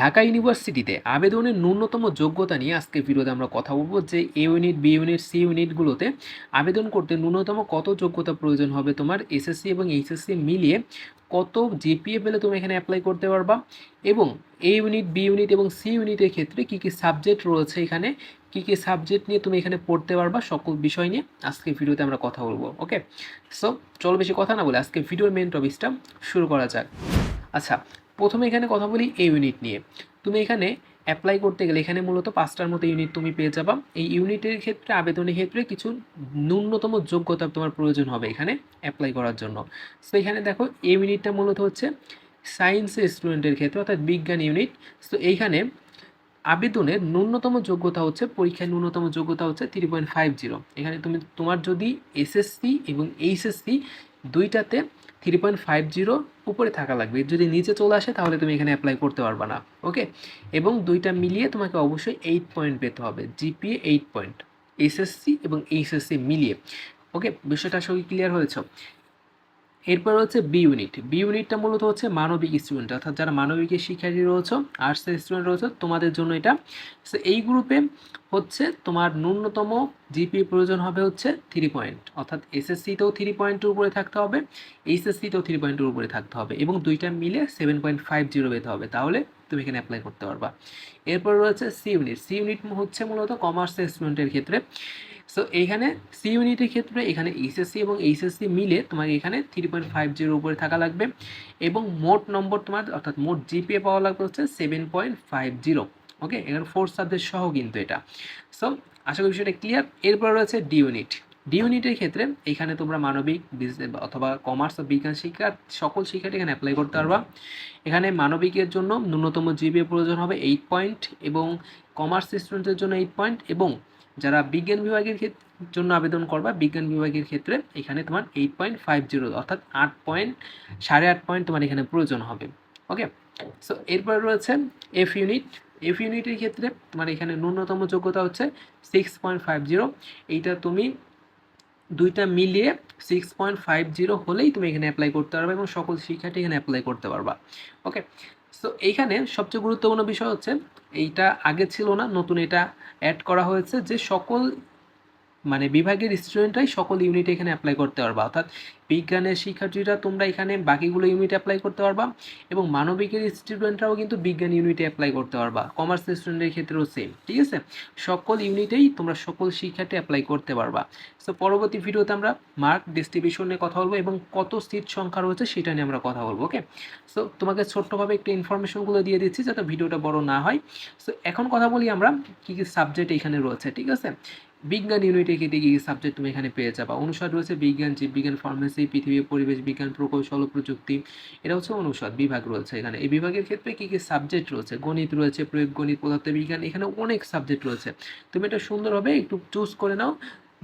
ঢাকা ইউনিভার্সিটিতে আবেদনের ন্যূনতম যোগ্যতা নিয়ে আজকে ভিডিওতে আমরা কথা বলব যে A unit, B unit, C ইউনিটগুলোতে আবেদন করতে ন্যূনতম কত যোগ্যতা প্রয়োজন হবে? তোমার এসএসসি এবং এইচএসসি মিলিয়ে কত জিপিএ পেলে তুমি এখানে অ্যাপ্লাই করতে পারবা? এবং এ ইউনিট, বি ইউনিট এবং সি ইউনিটের ক্ষেত্রে কী কী সাবজেক্ট রয়েছে এখানে? কী কী সাবজেক্ট নিয়ে তুমি এখানে পড়তে পারবা? সকল বিষয় নিয়ে আজকে ভিডিওতে আমরা কথা বলব ওকে সো চলো বেশি কথা না বলে আজকে ভিডিওর মেন টপিকসটা শুরু করা যাক। আচ্ছা প্রথমে এখানে কথা বলি এই ইউনিট নিয়ে। তুমি এখানে অ্যাপ্লাই করতে গেলে এখানে মূলত পাঁচটার মতো ইউনিট তুমি পেয়ে যাবা। এই ইউনিটের ক্ষেত্রে, আবেদনের ক্ষেত্রে কিছু ন্যূনতম যোগ্যতা তোমার প্রয়োজন হবে এখানে অ্যাপ্লাই করার জন্য। সো এখানে দেখো এই ইউনিটটা মূলত হচ্ছে সায়েন্সের স্টুডেন্টের ক্ষেত্রে, অর্থাৎ বিজ্ঞান ইউনিট সো এইখানে আবেদনের ন্যূনতম যোগ্যতা হচ্ছে পরীক্ষায় ন্যূনতম যোগ্যতা হচ্ছে থ্রি পয়েন্ট ফাইভ জিরো এখানে তুমি, তোমার যদি এসএসসি এবং এইচএসসি দুইটাতে থ্রি পয়েন্ট ফাইভ জিরো উপরে থাকা লাগবে। যদি নিচে চলে আসে, তাহলে তুমি এখানে অ্যাপ্লাই করতে পারবে না ওকে এবং দুইটা মিলিয়ে তোমাকে অবশ্যই এইট পয়েন্ট পেতে হবে জিপিএ এইট পয়েন্ট এসএসসি এবং এইচএসসি মিলিয়ে ওকে বিষয়টা আসলে ক্লিয়ার হয়েছে। এরপর হচ্ছে বি ইউনিট বি ইউনিটটা মূলত হচ্ছে মানবিক স্টুডেন্ট অর্থাৎ যারা মানবিকের শিক্ষার্থী রয়েছে আর্টসের স্টুডেন্ট রয়েছে, তোমাদের জন্য এটা। এই গ্রুপে হচ্ছে তোমার ন্যূনতম জিপি প্রয়োজন হবে হচ্ছে থ্রি পয়েন্ট অর্থাৎ এসএসসিতেও থ্রি পয়েন্টের উপরে থাকতে হবে এইচএসসিতেও থ্রি পয়েন্টের উপরে থাকতে হবে এবং দুইটা মিলে সেভেন পয়েন্ট ফাইভ জিরো পেতে হবে, তাহলে তুমি এখানে অ্যাপ্লাই করতে পারবা। এরপর রয়েছে সি ইউনিট সি ইউনিট হচ্ছে মূলত কমার্সের স্টুডেন্টের ক্ষেত্রে। সো এইখানে সি ইউনিটের ক্ষেত্রে এখানে এইচএসসি এবং এইচএসসি মিলে তোমাকে এখানে থ্রি পয়েন্ট ফাইভ জিরোর উপরে থাকা লাগবে এবং মোট নম্বর তোমার, অর্থাৎ মোট জিপিএ পাওয়া লাগবে হচ্ছে seven point five zero okay এখানে ফোর সাবজেক্ট সহ কিন্তু এটা। সো আশা করি বিষয়টা ক্লিয়ার এরপর রয়েছে ডি ইউনিট ডি ইউনিটের ক্ষেত্রে এখানে তোমরা মানবিক বিজনেস অথবা কমার্স বিজ্ঞান শিক্ষা, সকল শিক্ষাটি এখানে অ্যাপ্লাই করতে পারবা। এখানে মানবিকের জন্য ন্যূনতম জিপিএ প্রয়োজন হবে এইট পয়েন্ট এবং কমার্স স্টুডেন্টের জন্য এইট পয়েন্ট এবং যারা বিজ্ঞান বিভাগের জন্য আবেদন করবা, বিজ্ঞান বিভাগের ক্ষেত্রে এখানে তোমার এইট পয়েন্ট ফাইভ জিরো অর্থাৎ আট পয়েন্ট সাড়ে আট পয়েন্ট তোমার এখানে প্রয়োজন হবে। ওকে সো এরপর রয়েছে এফ ইউনিট এফ ইউনিটের ক্ষেত্রে তোমার এখানে ন্যূনতম যোগ্যতা হচ্ছে সিক্স পয়েন্ট ফাইভ জিরো এইটা তুমি দুইটা মিলিয়ে সিক্স পয়েন্ট ফাইভ জিরো হলেই তুমি এখানে অ্যাপ্লাই করতে পারবে এবং সকল শিক্ষার্থী এখানে অ্যাপ্লাই করতে পারবা। ওকে সো এইখানে সবচেয়ে গুরুত্বপূর্ণ বিষয় হচ্ছে এইটা আগে ছিল না, নতুন এটা অ্যাড করা হয়েছে যে সকল মানে বিভাগের স্টুডেন্টরাই সকল ইউনিটে এখানে অ্যাপ্লাই করতে পারবা। অর্থাৎ বিজ্ঞানের শিক্ষার্থীরা তোমরা এখানে বাকিগুলো ইউনিটে অ্যাপ্লাই করতে পারবা এবং মানবিকের স্টুডেন্টরাও কিন্তু বিজ্ঞান ইউনিটে অ্যাপ্লাই করতে পারবা। কমার্স স্টুডেন্টের ক্ষেত্রেও সেম ঠিক আছে? সকল ইউনিটেই তোমরা সকল শিক্ষার্থী অ্যাপ্লাই করতে পারবা। সো পরবর্তী ভিডিওতে আমরা মার্ক ডিস্ট্রিবিউশন নিয়ে কথা বলব এবং কত সিট সংখ্যা রয়েছে সেটা নিয়ে আমরা কথা বলব ওকে সো তোমাকে ছোট্টভাবে একটু ইনফরমেশনগুলো দিয়ে দিচ্ছি যাতে ভিডিওটা বড় না হয়। সো এখন কথা বলি আমরা কী কী সাবজেক্ট এখানে রয়েছে, ঠিক আছে? বিজ্ঞান ইউনিটে কেটে গিয়ে সাবজেক্ট তুমি এখানে পেয়ে যাবা অনুষদ রয়েছে বিজ্ঞান, জীববিজ্ঞান ফার্মেসি পৃথিবী, পরিবেশ বিজ্ঞান, প্রকৌশল ও প্রযুক্তি। এটা হচ্ছে অনুষদ, বিভাগ রয়েছে এখানে। এই বিভাগের ক্ষেত্রে কী কী সাবজেক্ট রয়েছে? গণিত রয়েছে, প্রয়োগ গণিত পদার্থ বিজ্ঞান এখানে অনেক সাবজেক্ট রয়েছে। তুমি এটা সুন্দরভাবে একটু চুজ করে নাও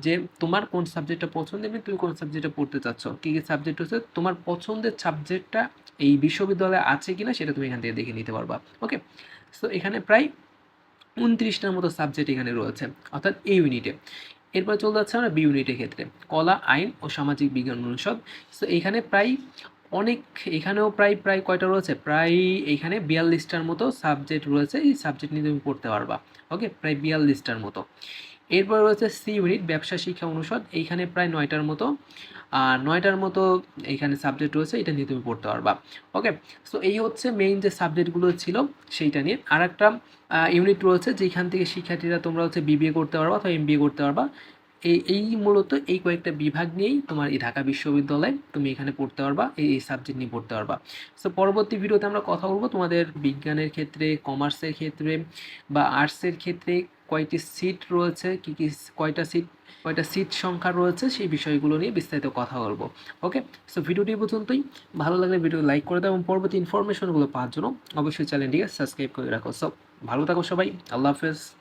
যে তোমার কোন সাবজেক্টটা পছন্দ এবং তুমি কোন সাবজেক্টটা পড়তে চাচ্ছ। কী কী সাবজেক্ট হচ্ছে তোমার পছন্দের সাবজেক্টটা এই বিশ্ববিদ্যালয়ে আছে কিনা সেটা তুমি এখান থেকে দেখে নিতে পারবা। ওকে সো এখানে প্রায় উনত্রিশটার মতো সাবজেক্ট এখানে রয়েছে, অর্থাৎ এই ইউনিটে এরপর চলে যাচ্ছে আমরা বি ইউনিটের ক্ষেত্রে, কলা, আইন ও সামাজিক বিজ্ঞান অনুষদ। সো এখানে প্রায় অনেক, এখানেও প্রায় প্রায় কয়টা রয়েছে? প্রায় এখানে বিয়াল্লিশটার মতো সাবজেক্ট রয়েছে, এই সাবজেক্ট নিয়ে তুমি পড়তে পারবা। ওকে প্রায় বিয়াল্লিশটার মতো। এরপর রয়েছে সি ইউনিট ব্যবসা শিক্ষা অনুষদ। এইখানে প্রায় নয়টার মতো, আর নয়টার মতো এইখানে সাবজেক্ট রয়েছে, এটা নিয়ে তুমি পড়তে পারবা। ওকে সো এই হচ্ছে মেইন যে সাবজেক্টগুলো ছিল, সেইটা নিয়ে। আর একটা ইউনিট রয়েছে যেখান থেকে শিক্ষার্থীরা তোমরা হচ্ছে বিবিএ করতে পারবা অথবা এম করতে পারবা। এই এই মূলত এই কয়েকটা বিভাগ নিয়েই তোমার এই ঢাকা বিশ্ববিদ্যালয়ে তুমি এখানে পড়তে পারবা, এই এই সাবজেক্ট নিয়ে পড়তে পারবা। সো পরবর্তী ভিডিওতে আমরা কথা বলব তোমাদের বিজ্ঞানের ক্ষেত্রে কমার্সের ক্ষেত্রে বা আর্টসের ক্ষেত্রে কয়টি সিট রয়েছে, কী কী কয়টা সিট কয়টা সিট সংখ্যা রয়েছে, সেই বিষয়গুলো নিয়ে বিস্তারিত কথা বলব। ওকে সো ভিডিওটি পর্যন্তই। ভালো লাগলে ভিডিও লাইক করে দাও এবং পরবর্তী ইনফরমেশনগুলো পাওয়ার জন্য অবশ্যই চ্যানেলটিকে সাবস্ক্রাইব করে রাখো। সব ভালো থাকো সবাই। আল্লাহ হাফেজ।